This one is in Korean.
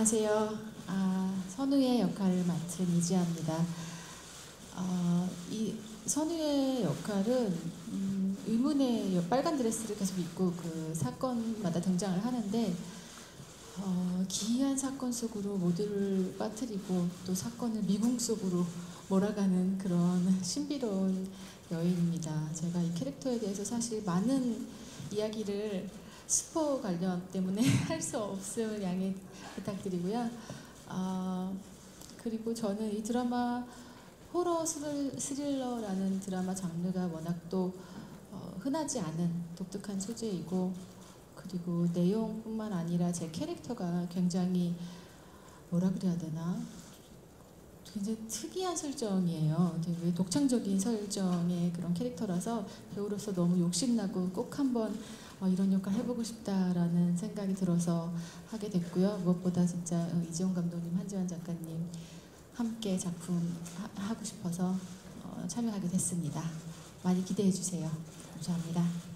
안녕하세요. 아, 선우의 역할을 맡은 이지아입니다. 어, 이 선우의 역할은 음, 의문의 빨간 드레스를 계속 입고 그 사건마다 등장을 하는데 어, 기이한 사건 속으로 모두를 빠뜨리고 또 사건을 미궁 속으로 몰아가는 그런 신비로운 여인입니다. 제가 이 캐릭터에 대해서 사실 많은 이야기를 스포 관련 때문에 할 수 없음을 양해 부탁드리고요. 아, 그리고 저는 이 드라마 호러 스릴, 스릴러라는 드라마 장르가 워낙 또 어, 흔하지 않은 독특한 소재이고 그리고 내용뿐만 아니라 제 캐릭터가 굉장히 뭐라 그래야 되나 굉장히 특이한 설정이에요. 되게 독창적인 설정의 그런 캐릭터라서 배우로서 너무 욕심나고 꼭 한번 어, 이런 역할 해보고 싶다라는 생각이 들어서 하게 됐고요. 무엇보다 진짜 어, 이재용 감독님, 한지원 작가님 함께 작품 하, 고 싶어서 어, 참여하게 됐습니다. 많이 기대해 주세요. 감사합니다.